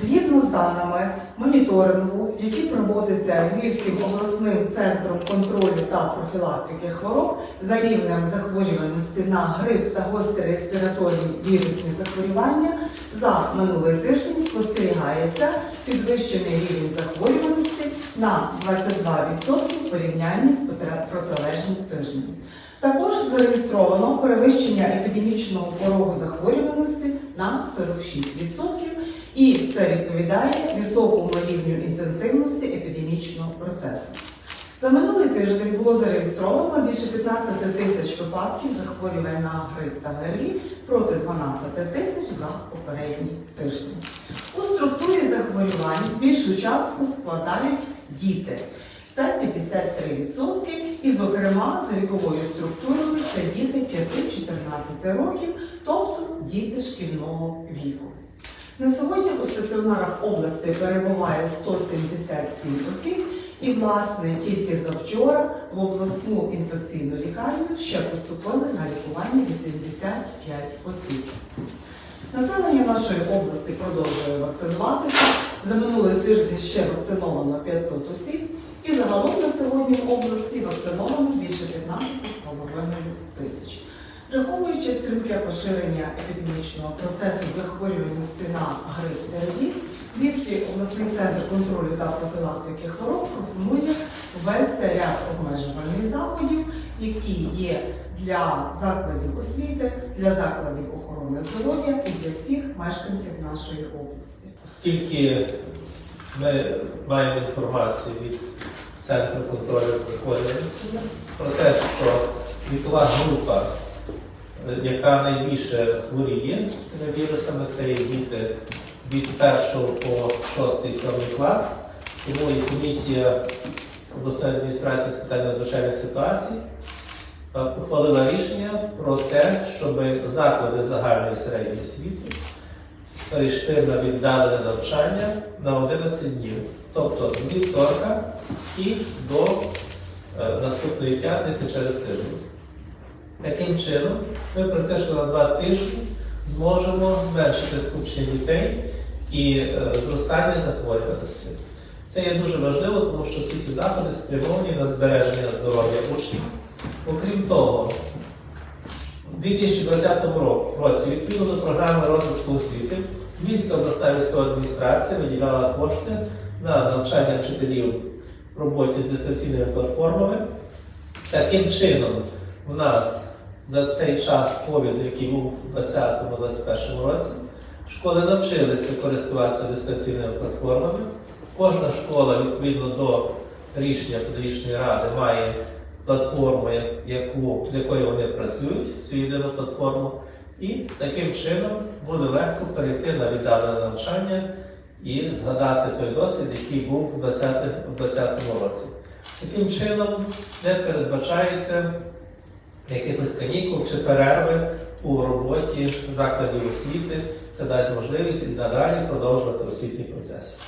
Згідно з даними моніторингу, який проводиться Львівським обласним центром контролю та профілактики хвороб за рівнем захворюваності на грип та гострі респіраторні вірусні захворювання, за минулий тиждень спостерігається підвищений рівень захворюваності на 22% в порівнянні з протилежним тижнем. Також зареєстровано перевищення епідемічного порогу захворюваності на 46%, і це відповідає високому рівню інтенсивності епідемічного процесу. За минулий тиждень було зареєстровано більше 15 тисяч випадків захворювань на грип та ГРВІ проти 12 тисяч за попередній тиждень. У структурі захворювань більшу частку складають діти. Це 53%, і, зокрема, за віковою структурою це діти 5-14 років, тобто діти шкільного віку. На сьогодні у стаціонарах області перебуває 177 осіб, і, власне, тільки завчора в обласну інфекційну лікарню ще поступили на лікування 85 осіб. Населення нашої області продовжує вакцинуватися. За минулий тиждень ще вакциновано 500 осіб, і загалом на сьогодні в області вакциновано більше 15,5 тисяч. Враховуючи стрімке поширення епідемічного процесу захворюваності на грип РВІ, Львівський обласний центр контролю та профілактики хвороб пропонує ввести ряд обмежувальних заходів, які є для закладів освіти, для закладів охорони здоров'я і для всіх мешканців нашої області. Оскільки ми маємо інформацію від Центру контролю захворюваності про те, що вікова група, яка найбільше хворіє цими вірусами, це є діти від 1 по 6-7 клас. Тому і комісія обласної адміністрації з питань надзвичайних ситуацій е, ухвалила рішення про те, щоб заклади загальної середньої освіти перейшли на віддалене навчання на 11 днів, тобто з вівторка і до е, наступної п'ятниці через тиждень. Таким чином, ми практично на два тижні зможемо зменшити скупчення дітей і е, зростання захворюваності. Це є дуже важливо, тому що всі ці заходи спрямовані на збереження здоров'я учнів. Окрім того, у 2020 році відповідно до програми розвитку освіти Львівська обласна військова адміністрація виділяла кошти на навчання вчителів в роботі з дистанційними платформами. Таким чином, у нас за цей час ковіду, який був у 2020-2021 році, школи навчилися користуватися дистанційними платформами. Кожна школа відповідно до рішення педагогічної ради має платформу, яку, з якою вони працюють, цю єдину платформу, і таким чином буде легко перейти на віддалене навчання і згадати той досвід, який був у 2020 році. Таким чином не передбачається якихось канікул чи перерви у роботі закладів освіти. Це дасть можливість і надалі продовжувати освітній процес.